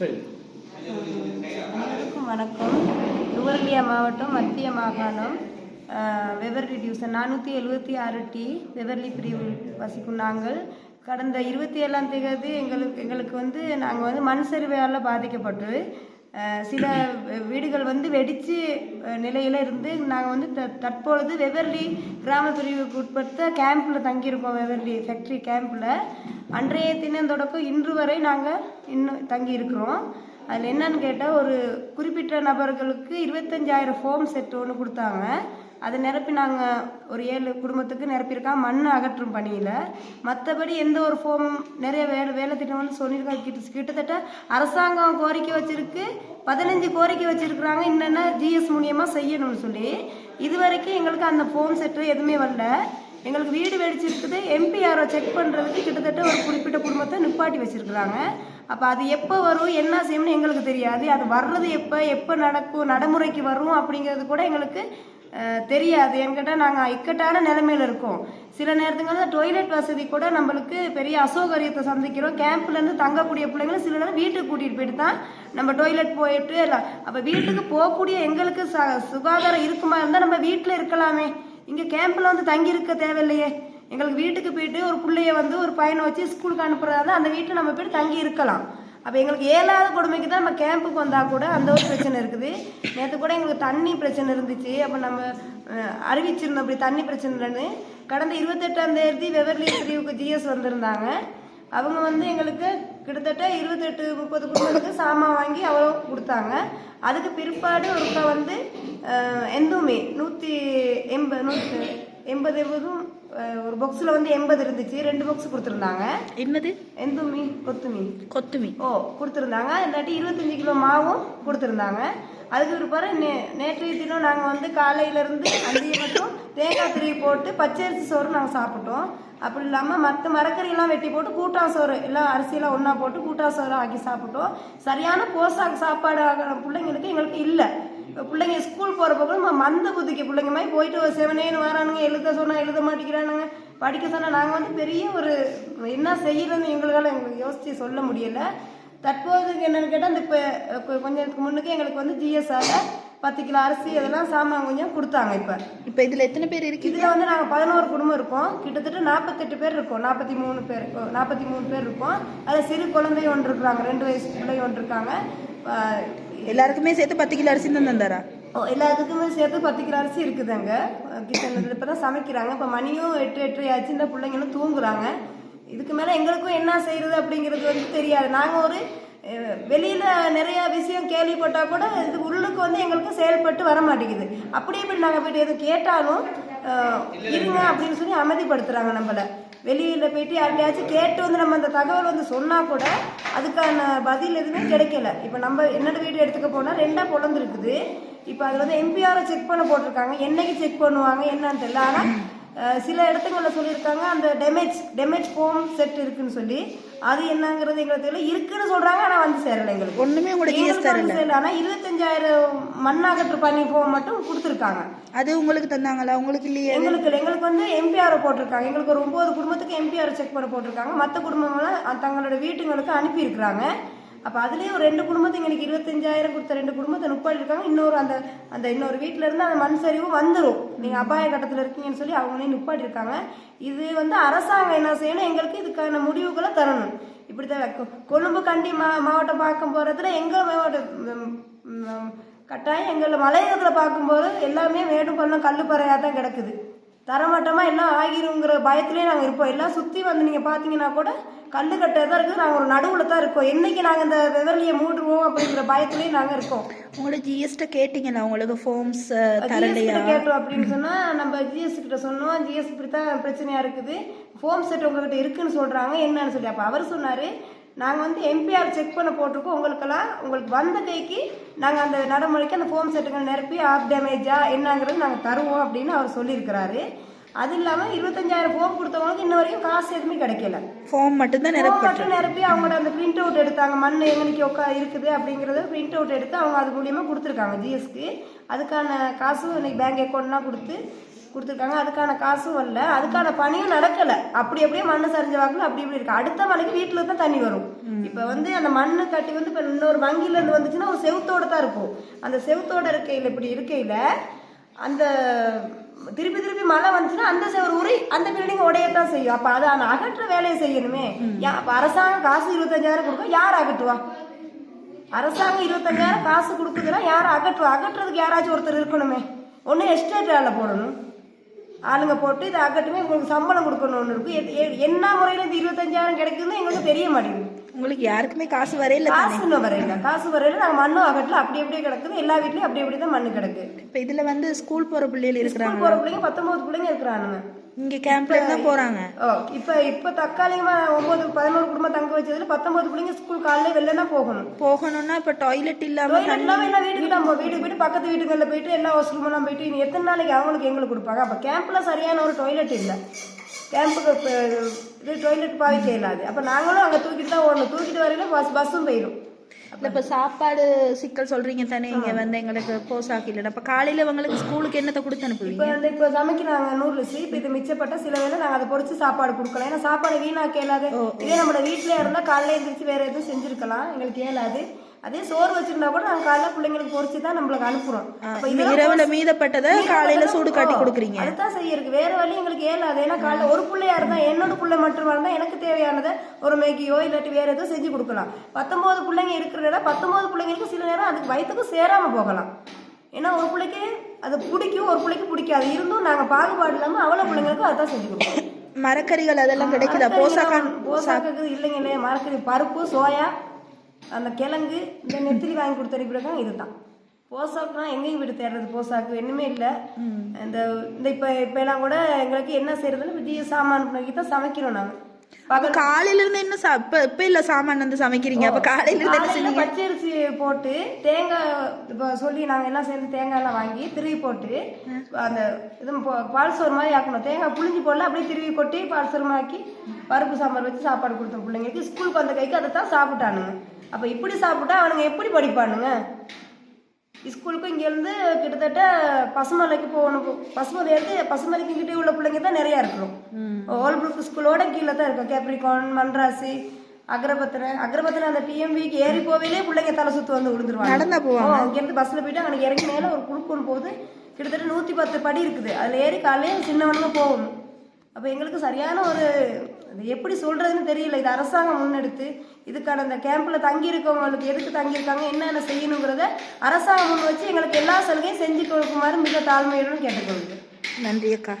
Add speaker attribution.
Speaker 1: சரி.
Speaker 2: அனைவருக்கும் வணக்கம். நுவர்லியா மாவட்டம் மத்திய மாகாணம். வெவர்லி டிவிசன் நானூற்றி எழுபத்தி ஆறு டி வெவர்லி பிரிவில் வசிக்கும் நாங்கள். கடந்த இருபத்தி ஏழாம் தேதி எங்களுக்கு எங்களுக்கு வந்து நாங்கள் வந்து மண் சரிவையால் பாதிக்கப்பட்டு சில வீடுகள் வந்து வெடித்து நிலையில் இருந்து நாங்கள் வந்து த தற்பொழுது வெவர்லி கிராம பிரிவுக்கு உட்பட்ட கேம்பில் தங்கியிருக்கோம் வெவர்லி ஃபேக்ட்ரி கேம்பில். அன்றைய தினம் தொடக்கம் இன்று வரை நாங்கள் இன்னும் தங்கியிருக்கிறோம். அதில் என்னன்னு கேட்டால் ஒரு குறிப்பிட்ட நபர்களுக்கு இருபத்தஞ்சாயிரம் ஃபோம் செட் ஒன்று கொடுத்தாங்க. அதை நிரப்பி நாங்கள் ஒரு ஏழு குடும்பத்துக்கு நிரப்பியிருக்கோம் மண் அகற்றும் பணியில். மற்றபடி எந்த ஒரு ஃபோம் நிறைய வேலை வேலை திட்டம்னு சொல்லியிருக்காங்க கிட்ட கிட்டத்தட்ட அரசாங்கம் கோரிக்கை வச்சுருக்கு. பதினஞ்சு கோரிக்கை வச்சுருக்குறாங்க. என்னென்ன ஜிஎஸ் மூலியமாக செய்யணும்னு சொல்லி. இது வரைக்கும் எங்களுக்கு அந்த ஃபோம் செட்டு எதுவுமே வரல. எங்களுக்கு வீடு வெடிச்சிருக்குது. எம்பிஆரை செக் பண்ணுறதுக்கு கிட்டத்தட்ட ஒரு குறிப்பிட்ட குடும்பத்தை நிப்பாட்டி வச்சுருக்குறாங்க. அப்போ அது எப்போ வரும்? என்ன செய்யணும்னு எங்களுக்கு தெரியாது. அது வர்றது எப்போ? எப்போ நடக்கும்? நடைமுறைக்கு வரும் அப்படிங்கிறது கூட எங்களுக்கு தெரியாது. என்கிட்ட நாங்கள் இக்கட்டான நிலைமையில இருக்கோம். சில நேரத்துங்களில் டொய்லெட் வசதி கூட நம்மளுக்கு பெரிய அசௌகரியத்தை சந்திக்கிறோம். கேம்ப்லேருந்து தங்கக்கூடிய பிள்ளைங்களும் சில நேரம் வீட்டுக்கு கூட்டிகிட்டு போயிட்டு தான் நம்ம டொய்லெட் போயிட்டு எல்லாம் அப்போ வீட்டுக்கு போகக்கூடிய எங்களுக்கு ச சுகாதாரம் இருக்குமா இருந்தால் நம்ம வீட்டில் இருக்கலாமே. இங்கே கேம்பில் வந்து தங்கி இருக்க தேவையில்லையே. எங்களுக்கு வீட்டுக்கு போயிட்டு ஒரு பிள்ளைய வந்து ஒரு பையனை வச்சு ஸ்கூலுக்கு அனுப்புறதா இருந்தால் அந்த வீட்டில் நம்ம போயிட்டு தங்கி இருக்கலாம் அப்போ எங்களுக்கு ஏழாவது கொடுமைக்கு தான் நம்ம கேம்புக்கு வந்தால் கூட அந்த ஒரு பிரச்சனை இருக்குது. நேற்று கூட எங்களுக்கு தண்ணி பிரச்சனை இருந்துச்சு. அப்போ நம்ம அறிவிச்சிருந்தோம் அப்படி தண்ணி பிரச்சனைன்னு கடந்த இருபத்தெட்டாம் தேதி வெவர்லி பிரிவுக்கு ஜிஎஸ் வந்திருந்தாங்க. அவங்க வந்து எங்களுக்கு கிட்டத்தட்ட இருபத்தெட்டு முப்பது குடும்பத்துக்கு சாமான் வாங்கி அவ்வளோ கொடுத்தாங்க. அதுக்கு பிற்பாடு ஒருக்கா வந்து எந்தவுமே எந்துமே நூற்றி எண்பது நூற்றி எண்பது எண்பதும் ஒரு பாக்ஸில் வந்து எண்பது இருந்துச்சு. ரெண்டு பாக்ஸ் கொடுத்துருந்தாங்க.
Speaker 3: என்னது?
Speaker 2: எந்துமி கொத்துமி
Speaker 3: கொத்துமி
Speaker 2: ஓ கொடுத்துருந்தாங்க. இல்லாட்டி இருபத்தஞ்சி கிலோ மாவும் கொடுத்துருந்தாங்க. அதுக்கு பிற்பாடு நே நேற்றைய தினம் நாங்கள் வந்து காலையிலேருந்து அஞ்சு மட்டும் தேங்காய் திருவி போட்டு பச்சரிசி சோறு நாங்கள் சாப்பிட்டோம். அப்படி இல்லாமல் மற்ற மரக்கறியெல்லாம் வெட்டி போட்டு கூட்டா சோறு எல்லாம் அரிசியெல்லாம் ஒன்றா போட்டு கூட்டா சோறு ஆக்கி சாப்பிட்டோம். சரியான போசாக்கு சாப்பாடு ஆகிற பிள்ளைங்களுக்கு எங்களுக்கு இல்லை. இப்போ பிள்ளைங்க ஸ்கூல் போகிறப்ப கூட நம்ம மந்த புத்திக்கு பிள்ளைங்க மாதிரி போயிட்டு செவனேன்னு வரானுங்க எழுத சொன்னால் எழுத மாட்டேங்கிறானுங்க படிக்க சொன்னால் நாங்கள் வந்து பெரிய ஒரு என்ன செய்யறதுன்னு எங்களால் எங்களுக்கு யோசித்து சொல்ல முடியலை. தற்போது என்னன்னு கேட்டால் இந்த இப்போ கொஞ்சம் முன்னுக்கு எங்களுக்கு வந்து ஜிஎஸ்ஆல பத்து கிலோ அரிசி அதெல்லாம் சாமான் கொஞ்சம் கொடுத்தாங்க இப்போ.
Speaker 3: இப்போ இதுல எத்தனை பேர் இருக்கு
Speaker 2: இதில் வந்து நாங்கள் பதினோரு குடும்பம் இருக்கோம். கிட்டத்தட்ட நாற்பத்தெட்டு பேர் இருக்கோம். நாற்பத்தி மூணு பேர் நாற்பத்தி மூணு பேர் இருக்கோம். அதில் சிறு குழந்தை ஒன்று இருக்கிறாங்க ரெண்டு வயசு பிள்ளை ஒன்று இருக்காங்க.
Speaker 3: எல்லாருக்குமே சேர்த்து பத்து கிலோ அரிசி தான் தந்தாரா?
Speaker 2: ஓ, எல்லாத்துக்குமே சேர்த்து பத்து கிலோ அரிசி இருக்குதுங்க. கிச்சனில் இப்போ தான் சமைக்கிறாங்க. இப்போ மணியும் எட்டு எட்டு ஆச்சு இந்த பிள்ளைங்களும் தூங்குறாங்க. இதுக்கு மேலே எங்களுக்கும் என்ன செய்யறது அப்படிங்கிறது வந்து தெரியாது. நாங்கள் ஒரு வெளியில் வெளியில நிறைய விஷயம் கேள்விப்பட்டா கூட இது உள்ளுக்கு வந்து எங்களுக்கு செயல்பட்டு வர மாட்டேங்குது. அப்படியே இப்படி நாங்கள் போயிட்டு எதுவும் கேட்டாலும் இருங்க அப்படின்னு சொல்லி அமைதிப்படுத்துறாங்க நம்மளை. வெளியில் போயிட்டு யார்கிட்டயாச்சும் கேட்டு வந்து நம்ம அந்த தகவல் வந்து சொன்னால் கூட அதுக்கான பதில் எதுவுமே கிடைக்கல. இப்போ நம்ம என்னோட வீடு எடுத்துக்க போனால் ரெண்டாக பொழந்துருக்குது. இப்போ அதில் வந்து எம்பிஆரை செக் பண்ண போட்டிருக்காங்க. என்னைக்கு செக் பண்ணுவாங்க என்னன்னு தெரியல. ஆனால் சில இடத்துங்களில் சொல்லியிருக்காங்க அந்த டேமேஜ் டேமேஜ் ஃபோம் செட் இருக்குன்னு சொல்லி. அது என்னங்கிறது எங்களுக்கு தெரியல. இருக்குன்னு சொல்றாங்க ஆனால் வந்து சேரல எங்களுக்கு.
Speaker 3: ஒண்ணுமே உங்களோட ஜிஎஸ் தரல.
Speaker 2: ஆனால் இருபத்தஞ்சாயிரம் மண்ணாகற்று பண்ணி ஃபோம் மட்டும் கொடுத்துருக்காங்க.
Speaker 3: அது உங்களுக்கு தந்தாங்களா? உங்களுக்கு இல்லையே?
Speaker 2: எங்களுக்கு இல்ல. எங்களுக்கு வந்து எம்பிஆர் போட்டிருக்காங்க. எங்களுக்கு ஒரு ஒன்பது குடும்பத்துக்கு எம்பிஆர் செக் பண்ண போட்டிருக்காங்க. மற்ற குடும்பங்களை அ- தங்களோட வீட்டுங்களுக்கு அனுப்பியிருக்கிறாங்க. அப்போ அதுலேயே ஒரு ரெண்டு குடும்பத்துக்கு எங்களுக்கு இருபத்தஞ்சாயிரம் கொடுத்த ரெண்டு குடும்பத்தை நுப்பாடி இருக்காங்க. இன்னொரு அந்த அந்த இன்னொரு வீட்டில இருந்து அந்த மண் சரிவு வந்துடும் நீங்கள் அபாய கட்டத்தில் இருக்கீங்கன்னு சொல்லி அவங்களே நிப்பாட்டி இருக்காங்க. இது வந்து அரசாங்கம் என்ன செய்யணும்? எங்களுக்கு இதுக்கான முடிவுகளை தரணும். இப்படி தான் கொழும்பு கண்டி மா மாவட்டம் பார்க்கும் போகிறதுல எங்கள் மாவட்டம் கட்டாயம் எங்களை மலையத்தில் பார்க்கும்போது எல்லாமே மேடும் பள்ளம் கல்லுப்பறையாக தான் கிடக்குது. தரமட்டமாக எல்லாம் ஆகிருங்கிற பயத்திலே நாங்கள் இருப்போம். எல்லாம் சுற்றி வந்து நீங்கள் பார்த்தீங்கன்னா கூட கல்லு கட்டை தான் இருக்குது நாங்கள் ஒரு நடுவில் தான் இருக்கோம். என்னைக்கு நாங்கள் இந்த விவரலியை மூடுவோம் அப்படிங்கிற பயத்திலே நாங்கள் இருக்கோம்.
Speaker 3: உங்களோட ஜிஎஸ்ட கேட்டீங்களா உங்களுக்கு
Speaker 2: கிட்ட கேட்டோம் அப்படின்னு சொன்னா நம்ம ஜிஎஸ் கிட்ட சொன்னோம். ஜிஎஸ் இப்படி தான் பிரச்சனையா இருக்குது. ஃபோம் செட் உங்ககிட்ட இருக்குன்னு சொல்றாங்க. என்னன்னு சொல்லி அப்ப அவர் சொன்னாரு. நாங்கள் வந்து எம்பிஆர் செக் பண்ண போட்டிருக்கோம். உங்களுக்கெல்லாம் உங்களுக்கு வந்த கைக்கு நாங்கள் அந்த நடைமுறைக்கு அந்த ஃபோம் செட்டுகள் நிரப்பி ஆஃப் டேமேஜா என்னங்கிறது நாங்கள் தருவோம் அப்படின்னு அவர் சொல்லியிருக்கிறாரு. அது இல்லாமல் இருபத்தஞ்சாயிரம் ஃபோம் கொடுத்தவங்களுக்கு இன்ன வரைக்கும் காசு எதுவுமே கிடைக்கல.
Speaker 3: ஃபார்ம் மட்டும்தான்
Speaker 2: ஃபோம்
Speaker 3: நிரப்பப்பட்டு
Speaker 2: மட்டும் நிரப்பி அவங்களோட அந்த பிரிண்ட் அவுட் எடுத்தாங்க. மண் எங்கனைக்கு உட்கா இருக்குது அப்படிங்கிறத பிரிண்ட் அவுட் எடுத்து அவங்க அது மூலியமாக கொடுத்துருக்காங்க ஜிஎஸ்க்கு அதுக்கான காசும் இன்னைக்கு பேங்க் அக்கௌண்ட்லாம் கொடுத்து கொடுத்துருக்காங்க. அதுக்கான காசும் வரல. அதுக்கான பணியும் நடக்கல. அப்படி அப்படியே மண்ணு சரிஞ்ச வாக்குல அப்படி இப்படி இருக்கு. அடுத்த மலைக்கு வீட்டுல தான் தண்ணி வரும். இப்ப வந்து அந்த மண்ணு கட்டி வந்து இப்ப இன்னொரு வங்கில இருந்து வந்துச்சுன்னா ஒரு செவுத்தோட தான் இருக்கும். அந்த செவுத்தோட இருக்கையில இப்படி இருக்கையில அந்த திருப்பி திருப்பி மழை வந்துச்சுன்னா அந்த செவர் உரி அந்த பில்டிங் உடையத்தான் செய்யும். அப்ப அதை அந்த அகற்ற வேலையை செய்யணுமே. அப்ப அரசாங்கம் காசு இருபத்தஞ்சாயிரம் கொடுக்கும் யார் அகட்டுவா அரசாங்கம் இருபத்தஞ்சாயிரம் காசு கொடுக்குதுன்னா யார் அகற்றுவா? அகற்றுறதுக்கு யாராச்சும் ஒருத்தர் இருக்கணுமே. ஒன்று எஸ்டேட் வேலை போடணும். ஆளுங்க போட்டு இதை அகட்டுமே உங்களுக்கு சம்பளம் கொடுக்கணும்னு இருக்கு. என்ன முறையில் இந்த இருபத்தஞ்சாயிரம் கிடைக்குதுன்னு எங்களுக்கு தெரிய மாட்டேங்குது.
Speaker 3: உங்களுக்கு யாருக்குமே காசு வரையில
Speaker 2: காசு இன்னும் வரையில காசு வரையில நாங்கள் மண்ணும் அகட்டல அப்படி அப்படியே கிடக்குது. எல்லா வீட்லயும் அப்படி அப்படி தான் மண்ணு கிடக்கு.
Speaker 3: இப்ப இதுல வந்து ஸ்கூல் போற பிள்ளைகள் இருக்கிறாங்க
Speaker 2: போற பிள்ளைங்க பத்தொன்பது பிள்ளைங்க இருக்கிறானுங்க.
Speaker 3: இங்க கேம்ப்ல தான் போறாங்க.
Speaker 2: ஓ இப்போ இப்போ தற்காலிகமா ஒன்பது பதினோரு குடும்பம் தங்க வச்சதுல பத்தொன்பது பிள்ளைங்க ஸ்கூல் காலையில வெளில தான் போகணும்.
Speaker 3: போகணும்னா இப்ப டாய்லெட் இல்லாம
Speaker 2: இல்லாம எல்லாம் வீட்டுக்கு போகும் வீட்டுக்கு போயிட்டு பக்கத்து வீட்டுகளில் போயிட்டு எல்லா எல்லாம் போயிட்டு இனி எத்தனை நாளைக்கு அவங்களுக்கு எங்களுக்கு கொடுப்பாங்க? அப்போ கேம்ப்ல சரியான ஒரு டாய்லெட் இல்லை. கேம்புக்கு இது டாய்லெட் பாவிக்க இல்லாது அப்போ நாங்களும் அங்கே தூக்கிட்டு தான் ஓடணும். தூக்கிட்டு வரையில பஸ் பஸ்ஸும் போயிடும்
Speaker 3: இப்ப சாப்பாடு சிக்கல் சொல்றீங்க தானே இங்க வந்து எங்களுக்கு போசாக்கு இல்லைன்னா. அப்ப காலையில உங்களுக்கு ஸ்கூலுக்கு என்னத்தை கொடுத்து
Speaker 2: இப்போ
Speaker 3: அனுப்புவீங்க
Speaker 2: வந்து இப்போ சமைக்கிறாங்க நூறுலசி இப்போ இது மிச்சப்பட்ட சில வேளை நாங்கள் அதை பொரிச்சு சாப்பாடு கொடுக்கலாம். ஏன்னா சாப்பாடு வீணாக்க இயலாது இதே நம்ம வீட்டிலே இருந்தால் காலையில எழுந்திரிச்சு வேற எதுவும் செஞ்சிருக்கலாம். எங்களுக்கு இயலாது. அதே சோறு வச்சிருந்தா கூட நாங்கள் காலைல பிள்ளைங்களுக்கு பொரிச்சு தான் நம்மளுக்கு அனுப்புறோம். அப்போ
Speaker 3: இரவுல மீதப்பட்டதை காலையில சூடு காட்டி கொடுக்குறீங்க.
Speaker 2: அதுதான் செய்யறதுக்கு. வேற வழி எங்களுக்கு ஏலாது ஏன்னா காலைல ஒரு பிள்ளையா இருந்தா என்னோட பிள்ளை மட்டும் இருந்தா எனக்கு தேவையானதை ஒரு மேகியோ இல்லாட்டி வேற எதுவும் செஞ்சு கொடுக்கலாம். பத்தொன்பது பிள்ளைங்க இருக்கிற பத்தொன்பது பிள்ளைங்களுக்கு சில நேரம் அதுக்கு வயிற்றுக்கும் சேராம போகலாம். ஏன்னா ஒரு பிள்ளைக்கு அது பிடிக்கும் ஒரு பிள்ளைக்கு பிடிக்காது. இருந்தும் நாங்க பாகுபாடு இல்லாம அவ்வளவு பிள்ளைங்களுக்கும் அதான் செஞ்சு கொடுப்போம்.
Speaker 3: மரக்கறிகள் அதெல்லாம் கிடைக்குதா? போசாக்கா
Speaker 2: போசாக்கு இல்லைங்க இல்லையா? மரக்கறி பருப்பு சோயா அந்த கிழங்கு இந்த நெத்திலி வாங்கி கொடுத்து அனுப்பியிருக்காங்க இதுதான். போசாக்குனா எங்கேயும் வீடு தேடுறது போசாக்கு ஒண்ணுமே இல்லை. இந்த இந்த இப்போ இப்போ எல்லாம் கூட எங்களுக்கு என்ன செய்யறதுன்னு விஜய சாமான் பண்ணி தான் சமைக்கிறோம் நாங்கள்
Speaker 3: அப்ப காலையில இருந்து என்ன இப்ப இப்ப இல்ல சாமான் வந்து சமைக்கிறீங்க. அப்ப காலையில இருந்து என்ன செஞ்சீங்க?
Speaker 2: பச்சரிசி போட்டு தேங்காய் சொல்லி நாங்கள் எல்லாம் சேர்ந்து தேங்காய் எல்லாம் வாங்கி திருவி போட்டு அந்த இது பால் சோறு மாதிரி ஆக்கணும். தேங்காய் புளிஞ்சு போடல அப்படியே திருவி கொட்டி பால் சோறு ஆக்கி பருப்பு சாம்பார் வச்சு சாப்பாடு கொடுத்தோம் பிள்ளைங்களுக்கு ஸ்கூலுக்கு வந்த கைக்கு அதை தான் சாப்பிட்டானுங்க. அப்போ இப்படி சாப்பிட்டா அவனுங்க எப்படி படிப்பானுங்க? ஸ்கூலுக்கும் இங்கேருந்து கிட்டத்தட்ட பசுமலைக்கு போகணும். பசுமலையிலேருந்து பசுமலைக்கு கிட்டே உள்ள பிள்ளைங்க தான் நிறையா இருக்கிறோம் ஓல்புக் ஸ்கூலோட கீழே தான் இருக்கும். கேப்ரிகான் மன்ராசி அக்ரபத்தின அக்ரபத்தின அந்த டிஎம்விக்கு ஏறி போவேலே பிள்ளைங்க தலை சுத்து வந்து விழுந்துருவாங்க.
Speaker 3: நடந்தா போவாங்க.
Speaker 2: ஓ, இங்கேருந்து பஸ்ஸில் போயிட்டு அங்கே இறங்கி மேலே ஒரு குறுக்கு போது கிட்டத்தட்ட நூற்றி பத்து படி இருக்குது. அதில் ஏறி காலையில் சின்னவனுங்க போகணும் அப்போ எங்களுக்கு சரியான ஒரு எப்படி சொல்கிறதுன்னு தெரியல. இது அரசாங்கம் முன்னெடுத்து இதுக்கான அந்த கேம்பில் தங்கி இருக்கவங்களுக்கு எதுக்கு தங்கியிருக்காங்க என்னென்ன செய்யணுங்கிறத அரசாங்கம் முன் வச்சு எங்களுக்கு எல்லா சலுகையும் செஞ்சு கொடுக்குமாறு மிக தாழ்மையுடன் கேட்டுக்கொள்கிறேன்.
Speaker 3: நன்றி அக்கா.